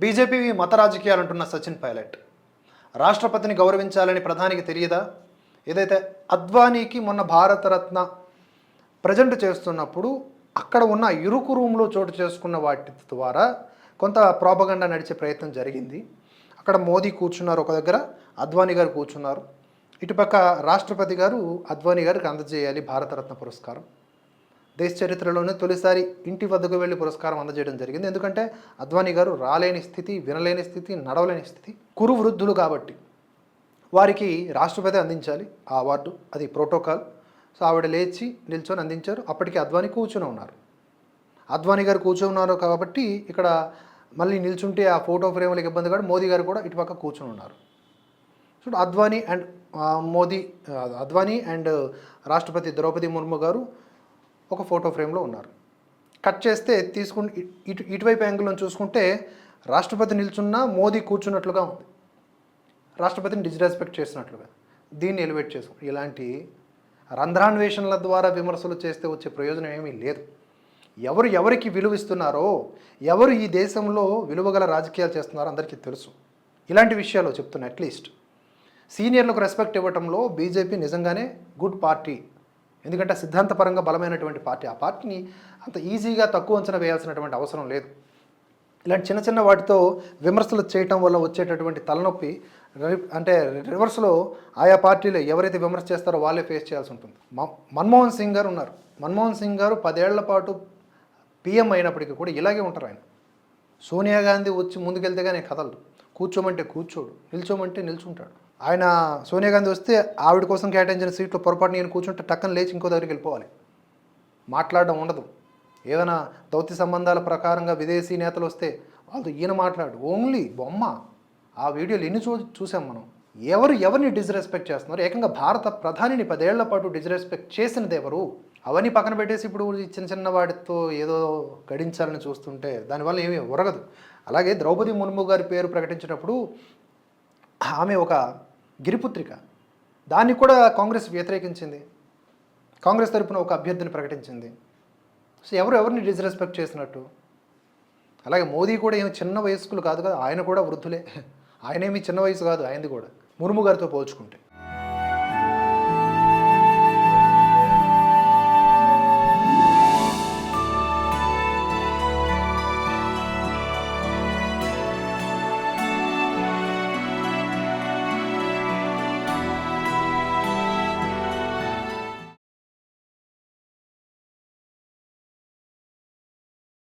BJP మత రాజకీయాలు అంటున్న సచిన్ పైలట్. రాష్ట్రపతిని గౌరవించాలని ప్రధానికి తెలియదా? ఏదైతే అద్వానీకి మొన్న భారతరత్న ప్రజెంట్ చేస్తున్నప్పుడు అక్కడ ఉన్న ఇరుకు రూమ్లో చోటు చేసుకున్న వాటి ద్వారా కొంత ప్రాపగండా నడిచే ప్రయత్నం జరిగింది. అక్కడ మోదీ కూర్చున్నారు ఒక దగ్గర అద్వానీ గారు కూర్చున్నారు. ఇటుపక్క రాష్ట్రపతి గారు అద్వానీ గారికి అందజేయాలి భారతరత్న పురస్కారం. దేశ చరిత్రలోనే తొలిసారి ఇంటి వద్దకు వెళ్ళి పురస్కారం అందజేయడం జరిగింది. ఎందుకంటే అద్వానీ గారు రాలేని స్థితి వినలేని స్థితి నడవలేని స్థితి కురు వృద్ధులు కాబట్టి వారికి రాష్ట్రపతి అందించాలి ఆ అవార్డు. అది ప్రోటోకాల్. సో ఆవిడ లేచి నిల్చొని అందించారు. అప్పటికి అద్వానీ కూర్చొని ఉన్నారు. అద్వానీ గారు కూర్చొని ఉన్నారు కాబట్టి ఇక్కడ మళ్ళీ నిల్చుంటే ఆ ఫోటో ఫ్రేములకు ఇబ్బంది కాదు. మోదీ గారు కూడా ఇటుపక్క కూర్చొని ఉన్నారు. So Advani and Modi Advani and రాష్ట్రపతి ద్రౌపది ముర్ము గారు ఒక ఫోటో ఫ్రేమ్లో ఉన్నారు. కట్ చేస్తే తీసుకుని ఇటు ఇటువైపు యాంగిల్లో చూసుకుంటే రాష్ట్రపతి నిల్చున్న మోదీ కూర్చున్నట్లుగా ఉంది. రాష్ట్రపతిని డిస్రెస్పెక్ట్ చేసినట్లుగా దీన్ని ఎలివేట్ చేసాం ఇలాంటి రంధ్రాన్వేషణల ద్వారా విమర్శలు చేస్తే వచ్చే ప్రయోజనం ఏమీ లేదు. ఎవరు ఎవరికి విలువిస్తున్నారో ఎవరు ఈ దేశంలో విలువగల రాజకీయాలు చేస్తున్నారో అందరికీ తెలుసు. ఇలాంటి విషయాలు చెప్తున్నా అట్లీస్ట్ సీనియర్లకు రెస్పెక్ట్ ఇవ్వటంలో బీజేపీ నిజంగానే గుడ్ పార్టీ ఎందుకంటే సిద్ధాంతపరంగా బలమైనటువంటి పార్టీ ఆ పార్టీని అంత ఈజీగా తక్కువ అంచనా వేయాల్సినటువంటి అవసరం లేదు. ఇలాంటి చిన్న చిన్న వాటితో విమర్శలు చేయటం వల్ల వచ్చేటటువంటి తలనొప్పి రి- అంటే రివర్స్లో ఆయా పార్టీలు ఎవరైతే విమర్శ చేస్తారో వాళ్ళే ఫేస్ చేయాల్సి ఉంటుంది. మ- మన్మోహన్ సింగ్ గారు ఉన్నారు. మన్మోహన్ సింగ్ గారు పదేళ్ళ పాటు పీఎం అయినప్పటికీ కూడా ఇలాగే ఉంటారు ఆయన. సోనియా గాంధీ వచ్చి ముందుకెళ్తే కానీ కదలడు. కూర్చోమంటే కూర్చోడు నిల్చోమంటే నిల్చుంటాడు. ఆయన సోనియా గాంధీ వస్తే ఆవిడ కోసం కేటాయించిన సీట్లో పొరపాటు నేను కూర్చుంటే టక్కన లేచి ఇంకో దగ్గరికి వెళ్ళిపోవాలి. మాట్లాడడం ఉండదు. ఏదైనా దౌత్య సంబంధాల ప్రకారంగా విదేశీ నేతలు వస్తే వాళ్ళతో ఈయన మాట్లాడు. ఓన్లీ బొమ్మ. ఆ వీడియోలు ఎన్ని చూ చూసాం మనం? ఎవరు ఎవరిని డిస్రెస్పెక్ట్ చేస్తున్నారు? ఏకంగా భారత ప్రధానిని పదేళ్ళ పాటు డిస్రెస్పెక్ట్ చేసినది ఎవరు? అవన్నీ పక్కన పెట్టేసి ఇప్పుడు చిన్న చిన్న వాటితో ఏదో గడించాలని చూస్తుంటే దానివల్ల ఏమీ ఉరగదు. అలాగే ద్రౌపది ముర్ము గారి పేరు ప్రకటించినప్పుడు ఆమె ఒక గిరిపుత్రిక. దాన్ని కూడా కాంగ్రెస్ వ్యతిరేకించింది. కాంగ్రెస్ తరపున ఒక అభ్యర్థిని ప్రకటించింది. సో ఎవరు ఎవరిని డిస్రెస్పెక్ట్ చేసినట్టు? అలాగే మోదీ కూడా ఏమి చిన్న వయస్కులు కాదు కదా ఆయన కూడా వృద్ధులే. ఆయనేమి చిన్న వయసు కాదు ఆయనది కూడా. ముర్ము గారితో పోల్చుకుంటే.